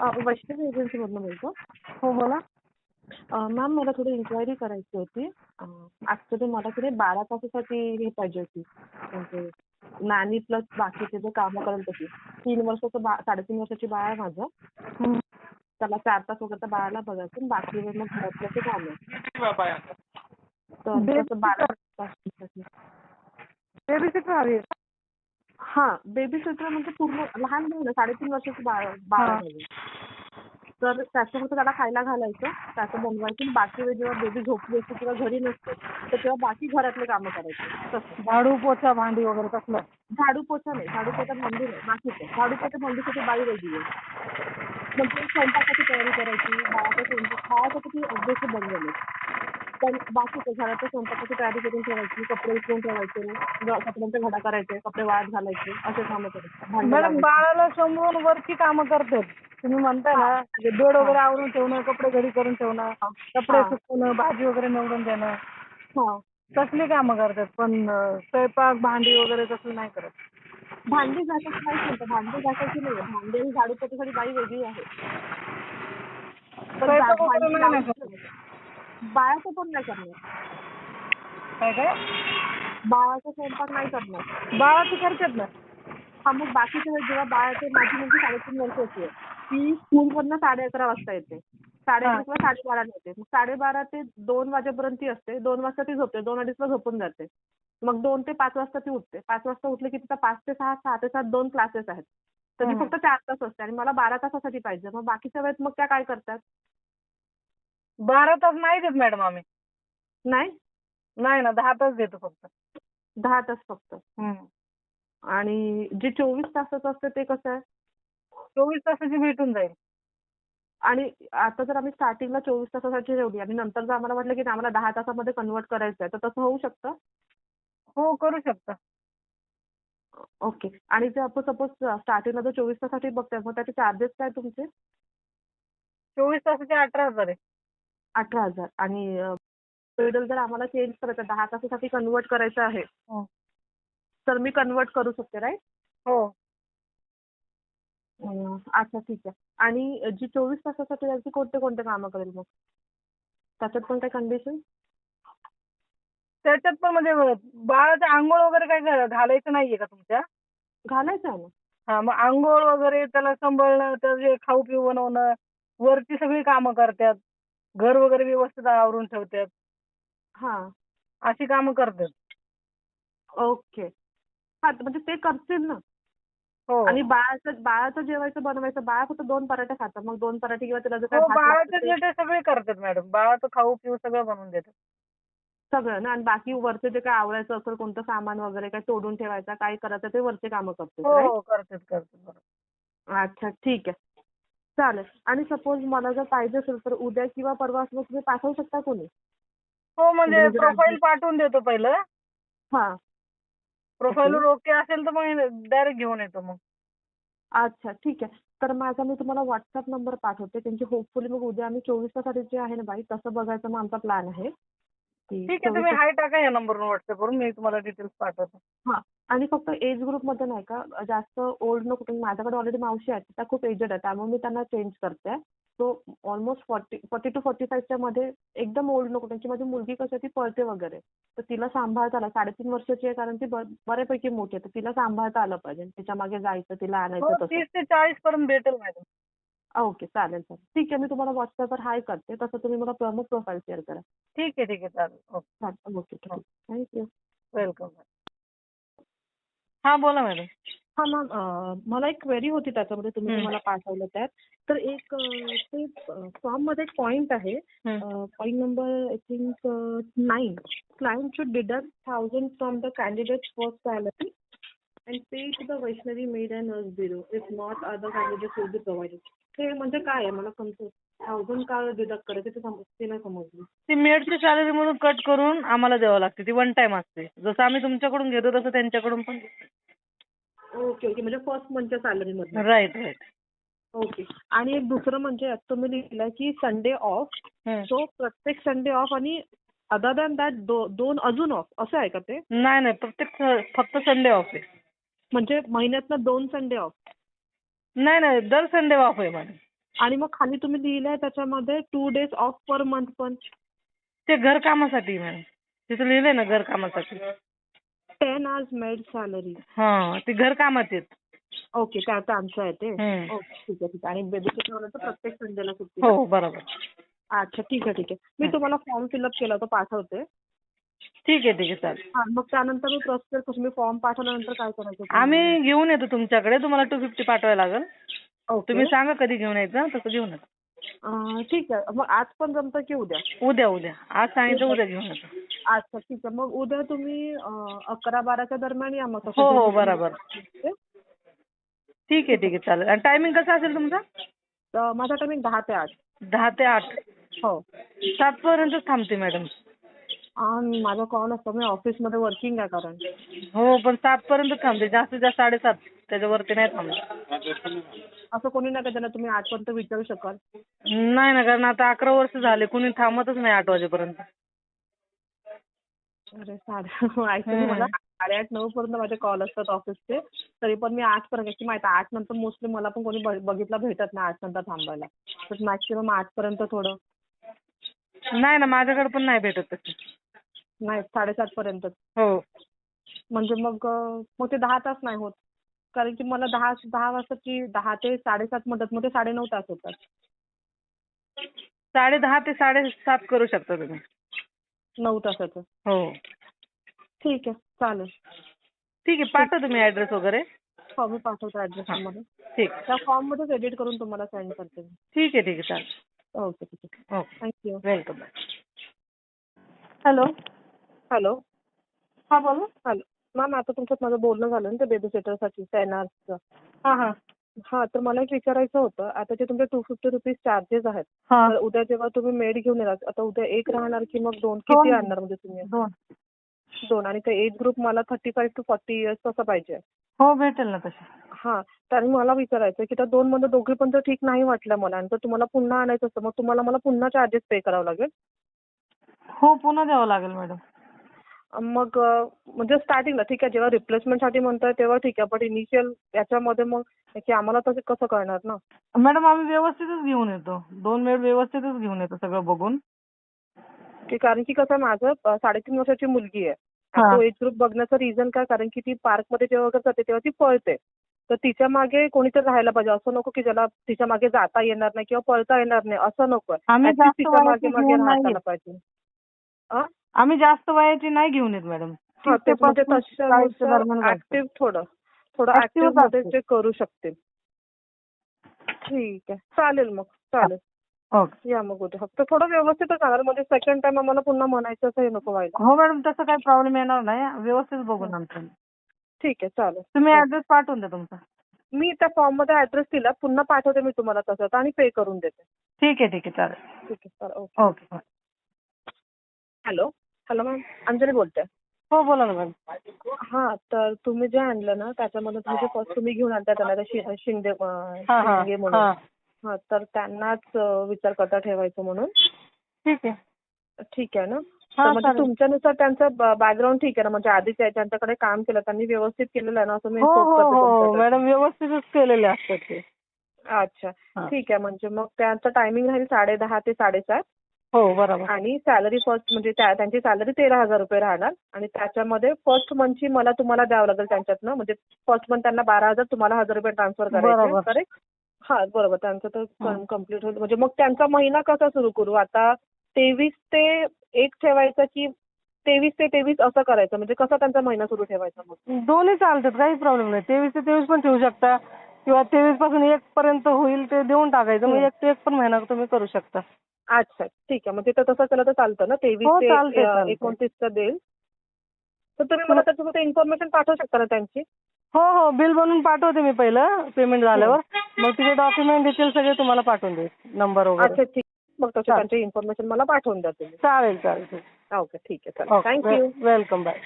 अ, वैष्णवी एजन्सीमधनं बोलतो. हो बोला. मॅम मला थोडी इन्क्वायरी करायची होती. ॲक्च्युली मला की नाही बारा तासासाठी हे पाहिजे होती. म्हणजे नॅनी प्लस बाकीचे जे कामं करेल तशी तीन वर्षाचं बा साडेतीन वर्षाची बाळ आहे माझं. त्याला चार तास वगैरे त्या बाळाला बघायचं. आणि बाकी वेळ मग घरातलं ते कामं तर Baby तसं बारा तासासाठी. बेबी सिटर हवी आहे. हां बेबी सिटर म्हणजे पूर्ण लहान मुलं साडेतीन वर्षाचं बाळ. आहे. तर त्याच्यामध्ये त्याला खायला घालायचं त्याचं बनवायचं आणि बाकी वेळ जेव्हा बेबी झोपली असते किंवा घरी नसते तर तेव्हा बाकी घरातले कामं करायचे. झाडू पोछा भांडी वगैरे तसलं झाडू पोछा नाही झाडू पोछा भांडी नाही बाकीचं झाडू पोछा भांडीसाठी बाई वेगळी आहे. म्हणजे स्वयंपाकाची तयारी करायची बाळाचा स्वयंपाक बाळासाठी ऑब्विसली बनवेल बाकीचं घराच्या स्वयंपाकाची तयारी करून ठेवायची कपडे उचलून ठेवायचे कपड्यांचे घडा करायचे कपडे वाळत घालायचे असे कामं करायचे मॅडम. बाळाला सांभाळून वरची कामं करतात. तुम्ही म्हणताय ना म्हणजे बेड वगैरे आवरून ठेवणं कपडे घडी करून ठेवणं कपडे. सुकवणं भाजी वगैरे निवडून देणं. हां. तसली कामं करतात पण अं, स्वयंपाक भांडी वगैरे तसलं नाही करत. भांडी घासायची नाही म्हणतो भांडी घासायची नाही भांडी आणि झाडू पोछासाठी बाई वेगळी आहे. पण स्वयंपाक जा- वगैरे भांडी नाही लावायची करत. बाळाचं पण नाही करणार. काय काय बाळाचा स्वयंपाक नाही करणार. बाळाचं करतात ना हा मग वेळेस जेव्हा बाळ येते माझी मुलगी साडेतीन वर्षाची आहे ती स्कूलमधनं साडे अकरा वाजता येते. साडे हा. अकरा किंवा साडेबाराला येते. मग साडेबारा ते दोन वाजेपर्यंत ती असते. दोन वाजता ती झोपते. दोन अडीचला झोपून जाते. मग दोन ते पाच वाजता ती उठते. पाच वाजता उठले की तिचा पाच ते सहा सहा ते सात दोन क्लासेस आहेत. तर ती हम्म. फक्त चार तास असते आणि मला बारा तासासाठी पाहिजे. मग बाकीच्या वेळेत मग त्या काय करतात? बारा तास नाही देत मॅडम आम्ही. नाही? नाही ना दहा तास देतो फक्त. दहा तास फक्त? हम्म. आणि जे चोवीस तासाचं असतं ते कसं आहे? चोवीस तासाची भेटून जाईल. आणि आता जर आम्ही स्टार्टिंगला चोवीस तासासाठी ठेवली आणि नंतर जर आम्हाला वाटलं की आम्हाला दहा तासामध्ये कन्वर्ट करायचं आहे तर तसं होऊ शकतं? हो करू शकता. ओके. आणि जर आपण सपोज स्टार्टिंगला जर चोवीस तासासाठी बघताय मग त्याचे चार्जेस काय तुमचे? चोवीस तासाचे अठरा हजार आहे. अठरा हजार. आणि शेड्यूल जर आम्हाला चेंज करायचं दहा तासासाठी कन्वर्ट करायचं आहे हो. तर मी कन्वर्ट करू शकते राईट हो. अच्छा ठीक आहे. आणि जी चोवीस तासासाठी त्याची कोणते कोणते कामं करेल मग? त्याच्यात पण काही कंडिशन त्याच्यात पण म्हणजे बाळाचं आंघोळ वगैरे काय घालायचं नाहीये का तुमच्या? घालायचं आहे ना. हा मग आंघोळ वगैरे त्याला सांभाळणं त्याचे खाऊ पिऊ बनवणं वरची सगळी कामं करतात. घर वगैरे व्यवस्थित आवरून ठेवतात. हां. अशी कामं करतात. ओके. हा तर म्हणजे ते करतील ना? हो. आणि बाळाचं बाळाचं जेवायचं बनवायचं बाळ फक्त दोन पराठे खातं मग दोन पराठे किंवा त्याला जर काय हो भात बाळाचे ते जे सगळे करतात मॅडम. बाळाचं खाऊ पिऊ सगळं बनवून देतात. सगळं ना? आणि बाकी वरचं जे काय आवरायचं असेल कोणतं सामान वगैरे काय तोडून ठेवायचं काय करायचं ते वरचे कामं करतात हो? हो करतात करतात बरोबर. अच्छा ठीक आहे. चालेल. आणि सपोज मला जर पाहिजे असेल तर उद्या किंवा परवा असं तुम्ही पाठवू शकता कोणी? हो म्हणजे म्हणजे प्रोफाईल आधी- पाठवून देतो पहिलं. हां. प्रोफाईलवर ओके असेल तर मग डायरेक्ट घेऊन येतो मग. अच्छा ठीक आहे. तर माझा मी तुम्हाला व्हॉट्सअप नंबर पाठवते. त्यांची होपफुली मग उद्या आम्ही चोवीस तासासाठी जे आहे ना बाई तसं बघायचा मग आमचा प्लॅन आहे. ठीक आहे 24 तुम्ही हाय टाका या नंबरवर व्हॉट्सअपवरून मी तुम्हाला डिटेल्स पाठवतो. हां आणि फक्त एज ग्रुपमध्ये नाही का जास्त ओल्ड नको कारण माझ्याकडे ऑलरेडी मावशी आहेत त्या खूप एजेड आहेत त्यामुळे मी त्यांना चेंज करते. So almost forty forty two forty फाईव्हच्या मध्ये एकदम ओल्ड नको त्यांची माझी मुलगी कशी आहे ती पळते वगैरे. तर तिला सांभाळता आलं साडेतीन वर्षाची आहे कारण ती बऱ्यापैकी मोठी आहे तर तिला सांभाळता आलं पाहिजे तिच्यामागे जायचं तिला हो आणायचं तसं. तीस ते चाळीस पर्यंत भेटेल मॅडम ओके चालेल चालेल. ठीक आहे मी तुम्हाला व्हॉट्सअपवर हाय करते. तसं तुम्ही मला प्रमुख प्रोफाईल शेअर करा. ठीक आहे ठीक आहे चालेल. ओके. चालेल ओके थँक्यू वेलकम हा बोला मॅडम हा मॅम मला एक क्वेरी होती त्याच्यामध्ये तुम्ही. मला पाठवलं त्यात. तर एक ते फॉर्ममध्ये एक पॉइंट आहे point number I think nine client should deduct thousand from the candidate first salary and pay to the Vaishnavi maid and nurse bureau if not other candidate will be provided ते म्हणजे काय आहे? मला समजून thousand का deduct करायचे ते समज ते नाही समजलं. ती मेडची सॅलरी मधून कट करून आम्हाला द्यावं लागते. ती वन टाइम असते. जसं आम्ही तुमच्याकडून घेतो तसं त्यांच्याकडून पण ओके ओके म्हणजे फर्स्ट मंथच्या सॅलरीमधून राईट राईट ओके आणि एक दुसरं म्हणजे यात तुम्ही लिहिलं की संडे ऑफ सो प्रत्येक संडे ऑफ आणि अदर दॅन दॅट दोन अजून ऑफ असं आहे का ते? नाही नाही. प्रत्येक फक्त संडे ऑफ आहे. म्हणजे महिन्यातनं दोन संडे ऑफ नाही नाही दर संडे ऑफ आहे मॅडम आणि मग खाली तुम्ही लिहिलंय त्याच्यामध्ये two days off per month पण. ते घर कामासाठी मॅडम. तिथं लिहिलंय ना घर कामासाठी टेन आवर्स मेड सॅलरी हा ते घर कामात आहेत. ओके काय आता आमचं आहे ते. हम्म. ओके ठीक आहे ठीक आहे. आणि बेबी सिटर तर प्रत्येक संडेला सुट्टी. हो बरोबर. अच्छा ठीक आहे ठीक आहे. मी तुम्हाला फॉर्म फिलअप केला होता पाठवते. ठीक आहे ठीक आहे चालेल. हा मग त्यानंतर मी प्रोसेस मी फॉर्म पाठवल्यानंतर काय करायचं? आम्ही घेऊन येतो तुमच्याकडे. तुम्हाला टू फिफ्टी पाठवायला लागेल. तुम्ही सांगा कधी घेऊन यायचं तसं घेऊन येतो. अं, ठीक आहे. मग आज पण जमतं की उद्या? उद्या उद्या. आज सांगितलं उद्या. घेऊन येतो. अच्छा ठीक आहे. मग उद्या तुम्ही अं, अकरा बाराच्या दरम्यान या मग. हो हो बरोबर. ठीक आहे ठीक आहे चालेल. आणि टायमिंग कसा असेल तुमचा? तर माझा टायमिंग दहा ते आठ. दहा ते आठ. हो. सातपर्यंतच थांबते मॅडम माझा कॉल असतो मी ऑफिसमध्ये वर्किंग आहे कारण. हो पण सातपर्यंत थांबते. जास्तीत जास्त साडेसात. त्याच्यावरती नाही थांबत. असं कोणी नाही का ज्यांना तुम्ही आठपर्यंत विचारू शकाल नाही ना कारण आता अकरा वर्ष झाले. कुणी थांबतच नाही आठ वाजेपर्यंत. अरे साडे ऍक्च्युली मला साडेआठ नऊ पर्यंत माझे कॉल असतात ऑफिसचे तरी पण मी आठ पर्यंत माहिती आठ नंतर मोस्टली मला पण कोणी बघ- बघितलं भेटत नाही आठ नंतर थांबायला. तर मॅक्सिमम आठ पर्यंत थोडं. नाही ना माझ्याकडे पण नाही भेटत तसे. नाही साडेसात पर्यंत हो. म्हणजे मग मग ते दहा तास नाही होत. कारण की मला दहा दहा वाजताची दहा ते साडेसात म्हणतात. मग ते साडेनऊ तास होतात. साडे दहा ते साडेसात करू शकता तुम्ही. नऊ तासाचं. हो. ठीक आहे चालेल. ठीक आहे पाठवा तुम्ही ऍड्रेस वगैरे. हो मी पाठवतो ऍड्रेस मध्ये ठीक. त्या फॉर्म मध्येच एडिट करून तुम्हाला सेंड करते मी. ठीक आहे ठीक आहे चालेल. ओके ठीक आहे. थँक्यू वेलकम हॅलो हॅलो हा बोला. हॅलो मॅम आता तुमच्यात माझं बोलणं झालं ना ते बेबी सिटरसाठी टेनर्सचं हा हा. हा तर मला एक विचारायचं होतं आता जे तुमचे टू फिफ्टी रुपीज चार्जेस आहेत हा. तर उद्या जेव्हा तुम्ही मेड घेऊन येणार आता उद्या एक राहणार की मग दोन? दोन. किती आणणार म्हणजे तुम्ही? दोन. दोन. आणि ते एज ग्रुप मला thirty five to forty years तसं पाहिजे. हो भेटेल ना तसे हा तर मला विचारायचं की त्या दोन मध्ये दोघे पण जर ठीक नाही वाटलं मला आणि जर तुम्हाला पुन्हा आणायचं असतं मग तुम्हाला मला पुन्हा चार्जेस पे करावं लागेल? हो पुन्हा द्यावं लागेल मॅडम मग म्हणजे स्टार्टिंगला ठीक आहे जेव्हा रिप्लेसमेंटसाठी म्हणताय तेव्हा ठीक आहे पण इनिशियल याच्यामध्ये मग की आम्हाला तसं कसं कळणार ना? मॅडम आम्ही व्यवस्थितच घेऊन येतो. दोन वेळ व्यवस्थितच घेऊन येतो सगळं बघून. की कारण की कसं माझं अं, साडेतीन वर्षाची मुलगी आहे. हा. तो एज ग्रुप बघण्याचं रिझन काय कारण की ती पार्कमध्ये जेव्हा वगैरे जाते तेव्हा ती पळते. तर तिच्यामागे कोणीतरी राहायला पाहिजे. असं नको की ज्याला तिच्यामागे जाता येणार नाही किंवा पळता येणार नाही. असं नको आम्ही जास्त तिच्यामागे वयाची मागे घेऊन नाही राहताना येत. पाहिजे. आम्ही जास्त वयाची नाही घेऊन येत मॅडम हा ते म्हणजे. ऍक्टिव्ह थोडं. थोडं ऍक्टिव्हमध्ये. जे करू शकतील. ठीक आहे. चालेल मग चालेल. ओके. या मग उद्या. फक्त थोडं व्यवस्थितच राहणार म्हणजे सेकंड टाइम आम्हाला पुन्हा म्हणायचं असं हे नको व्हायला. हो मॅडम तसं काही प्रॉब्लेम येणार नाही. व्यवस्थित बघून आमचं ठीक आहे चालेल. तुम्ही ऍड्रेस पाठवून द्या तुमचा. मी त्या फॉर्ममध्ये ऍड्रेस दिला पुन्हा पाठवते मी तुम्हाला तसं. आणि पे करून देते. ठीक आहे ठीक आहे. चालेल. ठीक आहे चालेल. Okay. Okay hello hello ma'am Anjali बोलते. हो बोला ना मॅडम हा तर तुम्ही जे आणलं ना त्याच्यामध्ये तुम्ही जे फर्स्ट तुम्ही घेऊन आणता त्यांना ते शि- शिंदे अं, हा हा शिंगे म्हणून. हा. हा तर त्यांनाच अं, विचार करता ठेवायचं म्हणून. ठीक आहे. ठीक आहे ना? तर म्हणजे चालेल. तुमच्यानुसार त्यांचं बॅकग्राऊंड ठीक आहे ना? म्हणजे आधी त्या- ज्यांच्याकडे काम केलं त्यांनी व्यवस्थित केलेलं आहे ना असं मी हो hope हो करते हो तुमच्याकडे. मॅडम व्यवस्थितच केलेले असतात ते. अच्छा. हा. ठीक आहे म्हणजे मग त्यांचं टायमिंग राहील साडे दहा ते साडेसात. आणि सॅलरी फर्स्ट म्हणजे त्या- त्यांची सॅलरी तेरा हजार रुपये राहणार. आणि त्याच्यामध्ये फर्स्ट मंथची मला तुम्हाला द्यावं लागेल त्यांच्यातनं. म्हणजे फर्स्ट मंथ त्यांना बारा हजार तुम्हाला हजार रुपये ट्रान्सफर करायचे. करेक्ट हा बरोबर. त्यांचं तर हा. कंप्लीट होईल. म्हणजे मग त्यांचा महिना कसा सुरू करू? आता तेवीस ते एक ठेवायचं की तेवीस ते तेवीस असं करायचं? म्हणजे कसा त्यांचा महिना सुरू ठेवायचा मग? दोन्ही चालतात. काही प्रॉब्लेम नाही. तेवीस ते तेवीस पण ठेवू शकता. किंवा तेवीसपासून एक पर्यंत होईल ते देऊन टाकायचं. हम्म. एक ते एक पण महिना तुम्ही करू शकता. अच्छा ठीक आहे. म्हणजे तर तसं केलं तर चालतं ना? तेवीस हो, ते चालतंय, अं, चालतंय. एकोणतीसचं देईल. तर तुम्ही मला त्याच्यामध्ये इन्फॉर्मेशन पाठवू शकता ना त्यांची? हो हो. बिल बनवून पाठवते मी पहिलं पेमेंट झाल्यावर. मग तिचे डॉक्युमेंट डिटेल सगळे तुम्हाला पाठवून देईल नंबर वगैरे. अच्छा ठीक. मग तसे चालेल. त्यांची इन्फॉर्मेशन मला पाठवून द्या तुम्ही. चालेल चालेल. ओके ठीक आहे. चालेल थँक्यू वेलकम बाय.